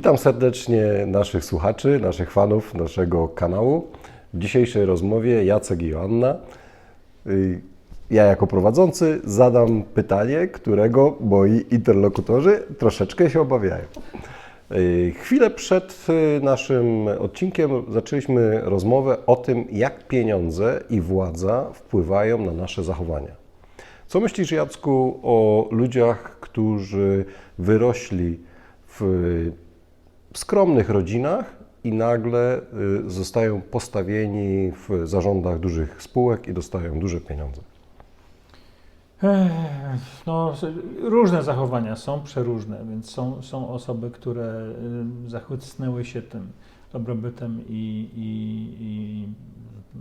Witam serdecznie naszych słuchaczy, naszych fanów naszego kanału. W dzisiejszej rozmowie Jacek i Joanna. Y, Ja jako prowadzący zadam pytanie, którego moi interlokutorzy troszeczkę się obawiają. Y, Chwilę przed y, naszym odcinkiem zaczęliśmy rozmowę o tym, jak pieniądze i władza wpływają na nasze zachowania. Co myślisz, Jacku, o ludziach, którzy wyrośli w skromnych rodzinach i nagle y, zostają postawieni w zarządach dużych spółek i dostają duże pieniądze? No, różne zachowania są, przeróżne, więc są, są osoby, które y, zachłysnęły się tym dobrobytem i, i, i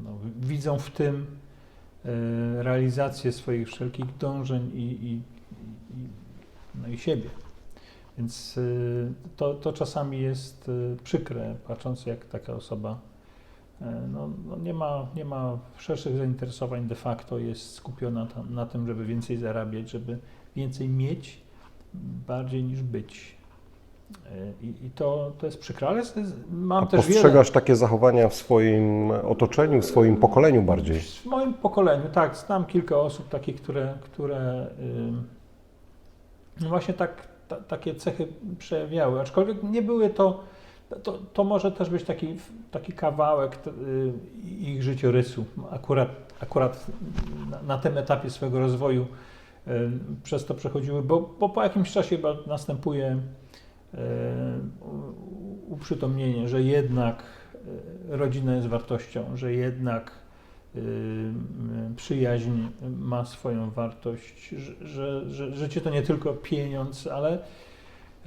no, widzą w tym y, realizację swoich wszelkich dążeń i, i, i, no i siebie. Więc y, to, to czasami jest y, przykre, patrząc jak taka osoba E, no, no nie, ma, nie ma szerszych zainteresowań de facto, jest skupiona tam, na tym, żeby więcej zarabiać, żeby więcej mieć, bardziej niż być. I, i to, to jest przykre, ale jest, mam A też postrzegasz takie zachowania w swoim otoczeniu, w swoim pokoleniu bardziej? W moim pokoleniu, tak, znam kilka osób takich, które, które no właśnie tak, ta, takie cechy przejawiały, aczkolwiek nie były to, to, to może też być taki, taki kawałek y, ich życiorysu, akurat, akurat na, na tym etapie swojego rozwoju y, przez to przechodziły, bo, bo po jakimś czasie następuje y, uprzytomnienie, że jednak rodzina jest wartością, że jednak przyjaźń ma swoją wartość, że, że, życie to nie tylko pieniądz, ale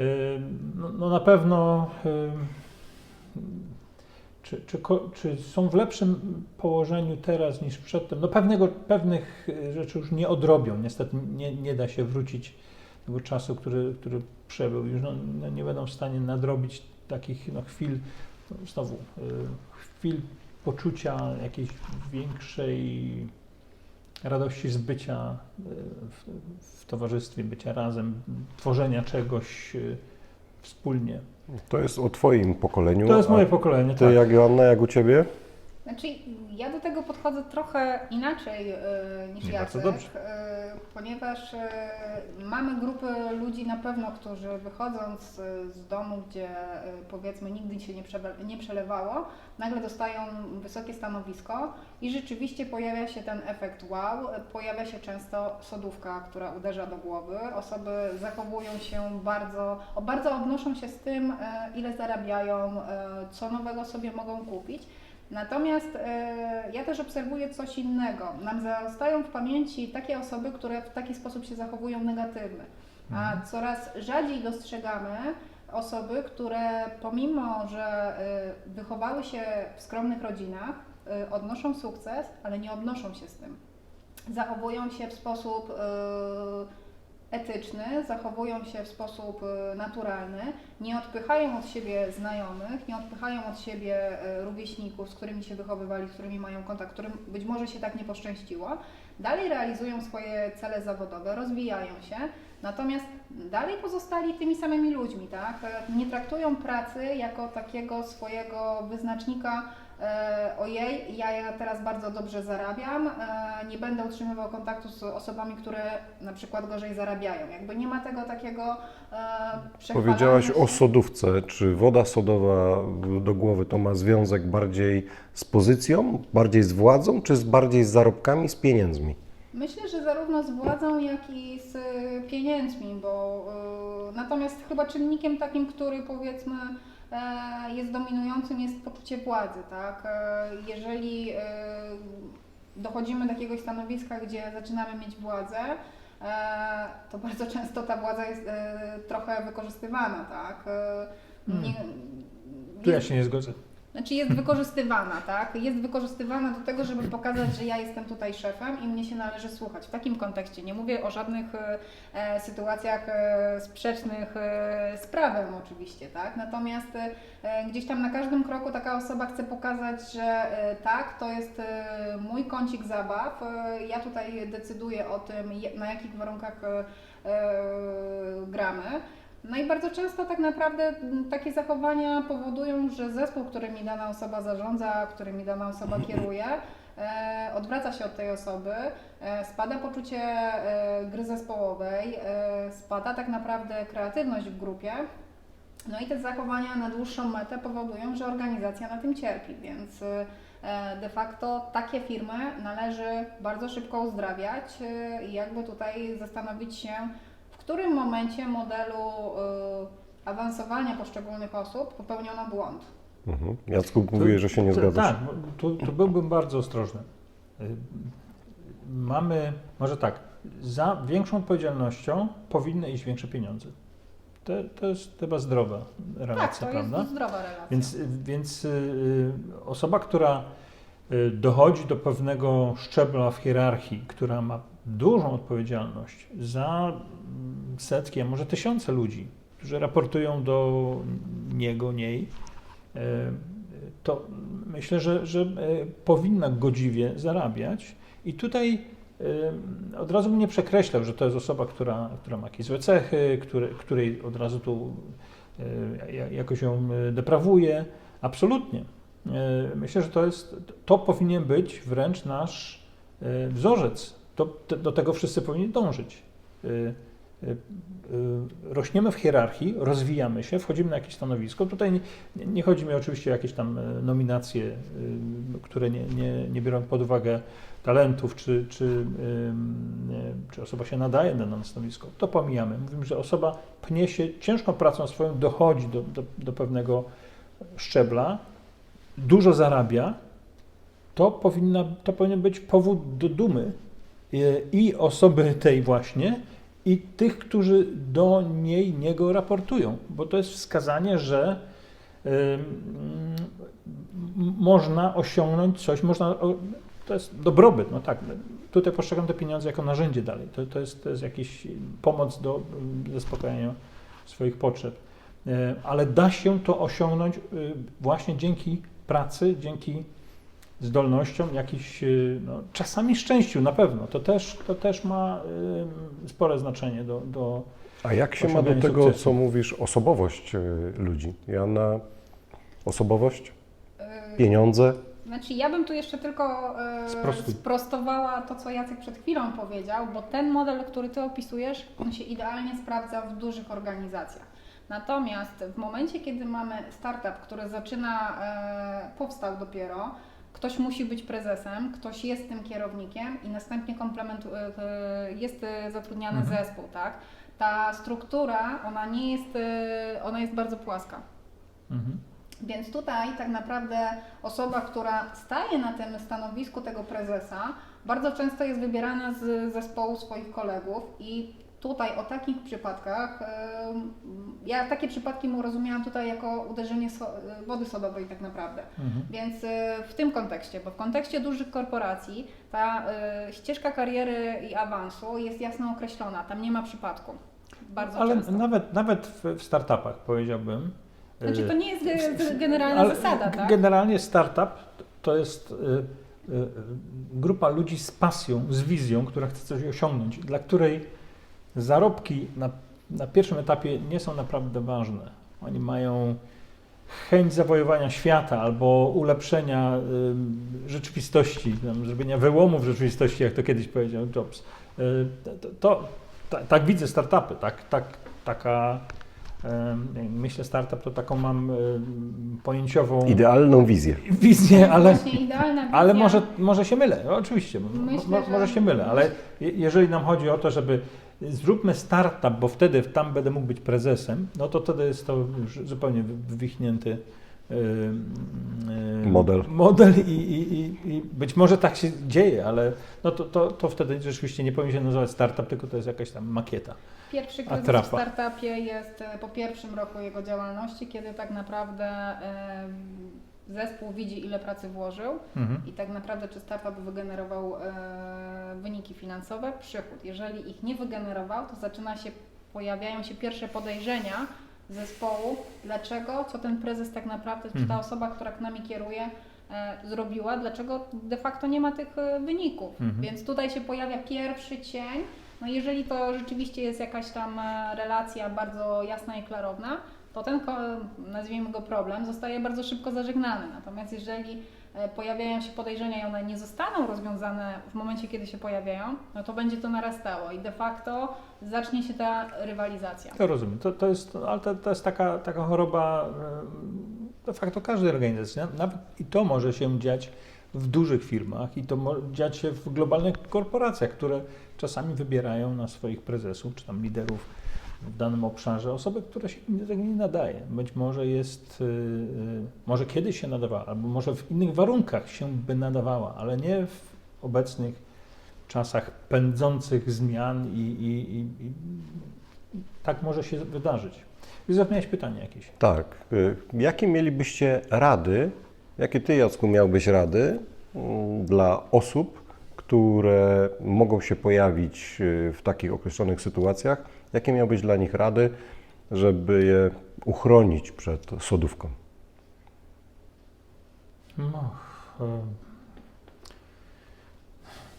y, no, no na pewno y, czy, czy, czy są w lepszym położeniu teraz niż przedtem? No pewnego, pewnych y, rzeczy już nie odrobią. Niestety nie, nie da się wrócić do czasu, który, który przebył. Już no, no nie będą w stanie nadrobić takich no, chwil, no, znowu, y, chwil poczucia jakiejś większej radości z bycia y, w, w towarzystwie, bycia razem, tworzenia czegoś y, wspólnie. To jest o Twoim pokoleniu. To jest moje pokolenie, Ty tak. jak Joanna, jak u Ciebie? Znaczy, ja do tego podchodzę trochę inaczej e, niż Nie, Jacek, e, ponieważ e, mamy grupy ludzi na pewno, którzy wychodząc z domu, gdzie e, powiedzmy nigdy się nie, nie przelewało, nagle dostają wysokie stanowisko i rzeczywiście pojawia się ten efekt wow, pojawia się często sodówka, która uderza do głowy, osoby zachowują się bardzo, bardzo odnoszą się z tym, e, ile zarabiają, e, co nowego sobie mogą kupić. Natomiast e, ja też obserwuję coś innego. Nam zostają w pamięci takie osoby, które w taki sposób się zachowują negatywny. A Mhm. coraz rzadziej dostrzegamy osoby, które pomimo, że e, wychowały się w skromnych rodzinach, e, odnoszą sukces, ale nie odnoszą się z tym. Zachowują się w sposób e, etyczny, zachowują się w sposób e, naturalny, nie odpychają od siebie znajomych, nie odpychają od siebie e, rówieśników, z którymi się wychowywali, z którymi mają kontakt, którym być może się tak nie poszczęściło. Dalej realizują swoje cele zawodowe, rozwijają się, natomiast dalej pozostali tymi samymi ludźmi, tak? E, Nie traktują pracy jako takiego swojego wyznacznika ojej, ja, teraz bardzo dobrze zarabiam, e, nie będę utrzymywał kontaktu z osobami, które na przykład gorzej zarabiają. Jakby nie ma tego takiego e, Powiedziałaś się. o sodówce. Czy woda sodowa do głowy to ma związek bardziej z pozycją, bardziej z władzą, czy z bardziej z zarobkami, z pieniędzmi? Myślę, że zarówno z władzą, jak i z pieniędzmi, bo natomiast chyba czynnikiem takim, który powiedzmy e, jest dominującym, jest poczucie władzy, tak? E, jeżeli e, dochodzimy do jakiegoś stanowiska, gdzie zaczynamy mieć władzę, e, to bardzo często ta władza jest e, trochę wykorzystywana, tak? E, nie, Tu ja się nie zgodzę. Znaczy jest wykorzystywana, tak? Jest wykorzystywana do tego, żeby pokazać, że ja jestem tutaj szefem i mnie się należy słuchać. W takim kontekście nie mówię o żadnych e, e, sytuacjach e, sprzecznych e, z prawem oczywiście, tak? Natomiast e, gdzieś tam na każdym kroku taka osoba chce pokazać, że e, tak, to jest e, mój kącik zabaw, e, ja tutaj decyduję o tym, je- na jakich warunkach e, e, gramy. No i bardzo często tak naprawdę m, takie zachowania powodują, że zespół, którymi dana osoba zarządza, którymi dana osoba kieruje, e, odwraca się od tej osoby, e, spada poczucie e, gry zespołowej, spada tak naprawdę kreatywność w grupie. No i te zachowania na dłuższą metę powodują, że organizacja na tym cierpi, więc de facto takie firmy należy bardzo szybko uzdrawiać i jakby tutaj zastanowić się, którym momencie modelu e, awansowania poszczególnych osób popełniono błąd. Mhm. Jacku mówię, że się nie zgadzasz. Tak, tu, tu byłbym bardzo ostrożny. Y, Mamy, może tak, za większą odpowiedzialnością powinny iść większe pieniądze. To, to jest chyba zdrowa Tak, relacja, to prawda? jest zdrowa relacja. Więc, więc y, osoba, która y, dochodzi do pewnego szczebla w hierarchii, która ma dużą odpowiedzialność za mm, setki, a może tysiące ludzi, którzy raportują do niego, niej, y, to myślę, że, że y, powinna godziwie zarabiać. I tutaj y, od razu bym nie przekreślał, że to jest osoba, która, która ma jakieś złe cechy, które, której od razu tu ja- jakoś ją deprawuje. Absolutnie. Myślę, że to jest, to powinien być wręcz nasz wzorzec. To, te- do tego wszyscy powinni dążyć. Y, y, y, Rośniemy w hierarchii, rozwijamy się, wchodzimy na jakieś stanowisko. Tutaj nie, nie chodzi mi oczywiście o jakieś tam y, nominacje, które nie, nie, nie biorą pod uwagę talentów, czy, czy, y, czy osoba się nadaje na dane stanowisko. To pomijamy. Mówimy, że osoba pnie się ciężką pracą swoją, dochodzi do, do, do pewnego szczebla, dużo zarabia, to, powinna, to powinien być powód do dumy i osoby tej właśnie, i tych, którzy do niej, niego raportują, bo to jest wskazanie, że można osiągnąć coś, można, to jest dobrobyt, no tak, tutaj postrzegam te pieniądze jako narzędzie dalej, to, to, jest, to jest jakiś pomoc do zaspokajania swoich potrzeb, E, ale da się to osiągnąć y, właśnie dzięki pracy, dzięki zdolnościom, jakiś, y, no, czasami szczęściu na pewno, to też, to też ma y, spore znaczenie do, do A jak się ma do tego, sukcesu. co mówisz, osobowość y, ludzi? Joanna, osobowość, Y, pieniądze? Znaczy, ja bym tu jeszcze tylko Sprostuj. sprostowała to, co Jacek przed chwilą powiedział, bo ten model, który ty opisujesz, on się idealnie sprawdza w dużych organizacjach. Natomiast w momencie, kiedy mamy startup, który zaczyna, e, powstał dopiero, ktoś musi być prezesem, ktoś jest tym kierownikiem i następnie komplementu, e, e, jest e, zatrudniany Mhm. zespół, tak? Ta struktura, ona nie jest, ona jest bardzo płaska. Mhm. Więc tutaj tak naprawdę osoba, która staje na tym stanowisku tego prezesa, bardzo często jest wybierana z zespołu swoich kolegów i tutaj o takich przypadkach, ja takie przypadki mu rozumiałam tutaj jako uderzenie so, wody sodowej tak naprawdę. Mhm. Więc e, w tym kontekście, bo w kontekście dużych korporacji ta e, ścieżka kariery i awansu jest jasno określona, tam nie ma przypadku. Bardzo Ale często. nawet, nawet w, startupach powiedziałbym. Znaczy to nie jest ge- generalna zasada, tak? Generalnie startup to jest grupa ludzi z pasją, z wizją, która chce coś osiągnąć, dla której zarobki na, na pierwszym etapie nie są naprawdę ważne. Oni mają chęć zawojowania świata albo ulepszenia y, rzeczywistości, tam, zrobienia wyłomu w rzeczywistości, jak to kiedyś powiedział Jobs. Y, to, to, ta, tak widzę startupy, tak, tak, taka, y, myślę startup to taką mam y, pojęciową Idealną wizję. wizję, ale, ale może, może się mylę, oczywiście, Myślę, mo, że- może się mylę, ale je- jeżeli nam chodzi o to, żeby zróbmy startup, bo wtedy tam będę mógł być prezesem, no to wtedy jest to już zupełnie wy- wywichnięty y, y, Model. model i, i, i, i być może tak się dzieje, ale no to, to, to wtedy rzeczywiście nie powinien się nazywać startup, tylko to jest jakaś tam makieta. Pierwszy kryzys Atrapa. w startupie jest e, po pierwszym roku jego działalności, kiedy tak naprawdę e, zespół widzi, ile pracy włożył Mhm. i tak naprawdę czy startup wygenerował e, wyniki finansowe, przychód. Jeżeli ich nie wygenerował, to zaczyna się, pojawiają się pierwsze podejrzenia zespołu, dlaczego, co ten prezes tak naprawdę, czy ta Mhm. osoba, która k nami kieruje, e, zrobiła, dlaczego de facto nie ma tych e, wyników. Mhm. Więc tutaj się pojawia pierwszy cień No jeżeli to rzeczywiście jest jakaś tam e, relacja bardzo jasna i klarowna, to ten, nazwijmy go problem, zostaje bardzo szybko zażegnany. Natomiast jeżeli e, pojawiają się podejrzenia i one nie zostaną rozwiązane w momencie, kiedy się pojawiają, no to będzie to narastało i de facto zacznie się ta rywalizacja. To rozumiem. To, to jest, ale to, to jest taka, taka choroba e, de facto każdej organizacji. Na- Nawet i to może się dziać w dużych firmach i to może dziać się w globalnych korporacjach, które czasami wybierają na swoich prezesów czy tam liderów w danym obszarze osoby, które się do nie nadaje. Być może jest, y, y, może kiedyś się nadawała, albo może w innych warunkach się by nadawała, ale nie w obecnych czasach pędzących zmian i, i, i, i tak może się wydarzyć. Józef, miałeś pytanie jakieś? Tak. y, Jakie mielibyście rady, jakie Ty, Jacku, miałbyś rady mm, dla osób, które mogą się pojawić w takich określonych sytuacjach? Jakie miałbyś dla nich rady, żeby je uchronić przed sodówką? No, e,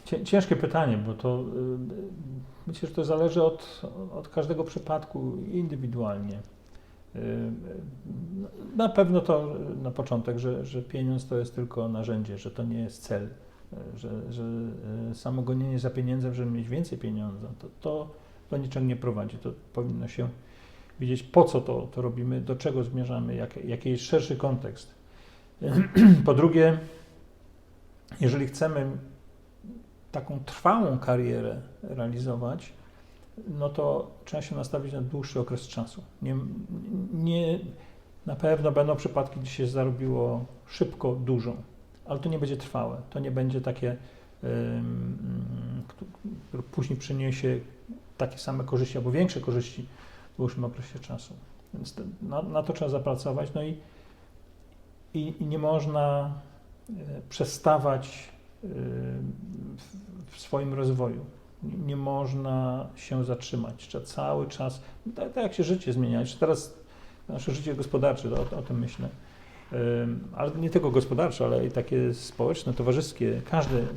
cię- ciężkie pytanie, bo to y, myślę, że to zależy od, od każdego przypadku indywidualnie. Y, Na pewno to na początek, że, że pieniądz to jest tylko narzędzie, że to nie jest cel, że, że samo gonienie za pieniędzem, żeby mieć więcej pieniądza, to, to do niczego nie prowadzi. To powinno się wiedzieć, po co to, to robimy, do czego zmierzamy, jak, jaki jest szerszy kontekst. Po drugie, jeżeli chcemy taką trwałą karierę realizować, no to trzeba się nastawić na dłuższy okres czasu. Nie, nie, na pewno będą przypadki, gdzie się zarobiło szybko dużo, ale to nie będzie trwałe. To nie będzie takie, które później przyniesie takie same korzyści albo większe korzyści w dłuższym okresie czasu. Więc na, na to trzeba zapracować. No i i, i nie można e, przestawać e, w, swoim rozwoju. Nie, nie można się zatrzymać. Trzeba cały czas, tak, tak jak się życie zmienia, jeszcze teraz nasze życie gospodarcze, o, o tym myślę. Ale nie tylko gospodarcze, ale i takie społeczne, towarzyskie. Każdy,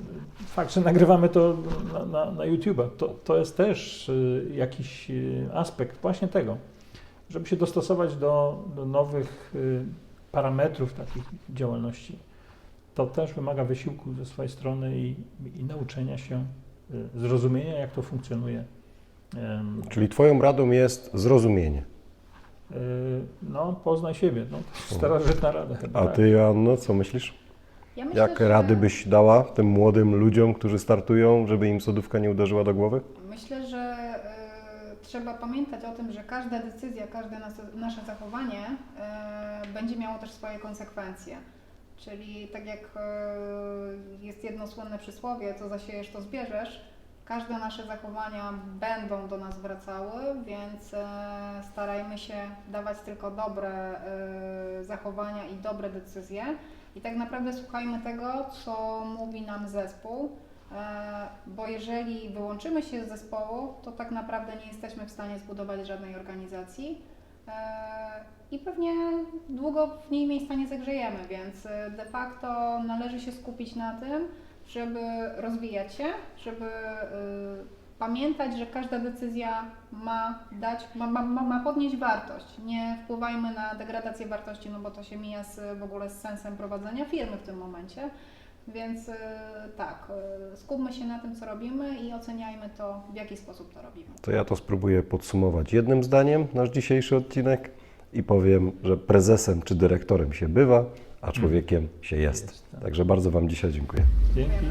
fakt, że nagrywamy to na, na, na to, to jest też y, jakiś y, aspekt właśnie tego, żeby się dostosować do, do nowych y, parametrów takich działalności. To też wymaga wysiłku ze swojej strony i, i nauczenia się, zrozumienia, jak to funkcjonuje. Czyli Twoją radą jest zrozumienie. Y, No, poznaj siebie. No, to jest starożytna rada chyba. A tak. Ty, Joanno, co myślisz? Ja myślę, Jak że- rady byś dała tym młodym ludziom, którzy startują, żeby im sodówka nie uderzyła do głowy? Myślę, że y, trzeba pamiętać o tym, że każda decyzja, każde nas, nasze zachowanie y, będzie miało też swoje konsekwencje. Czyli tak jak jest jedno słynne przysłowie, co zasiejesz, to zbierzesz, każde nasze zachowania będą do nas wracały, więc y, starajmy się dawać tylko dobre y, zachowania i dobre decyzje. I tak naprawdę słuchajmy tego, co mówi nam zespół, E, Bo jeżeli wyłączymy się z zespołu, to tak naprawdę nie jesteśmy w stanie zbudować żadnej organizacji e, i pewnie długo w niej miejsca nie zagrzejemy, więc e, de facto należy się skupić na tym, żeby rozwijać się, żeby e, pamiętać, że każda decyzja ma dać, ma, ma ma podnieść wartość. Nie wpływajmy na degradację wartości, no bo to się mija z, w ogóle z sensem prowadzenia firmy w tym momencie. Więc y, tak, y, skupmy się na tym, co robimy i oceniajmy to, w jaki sposób to robimy. To ja to spróbuję podsumować jednym zdaniem, nasz dzisiejszy odcinek, i powiem, że prezesem czy dyrektorem się bywa, a człowiekiem się jest. Tak. Także bardzo Wam dzisiaj dziękuję. Dzięki.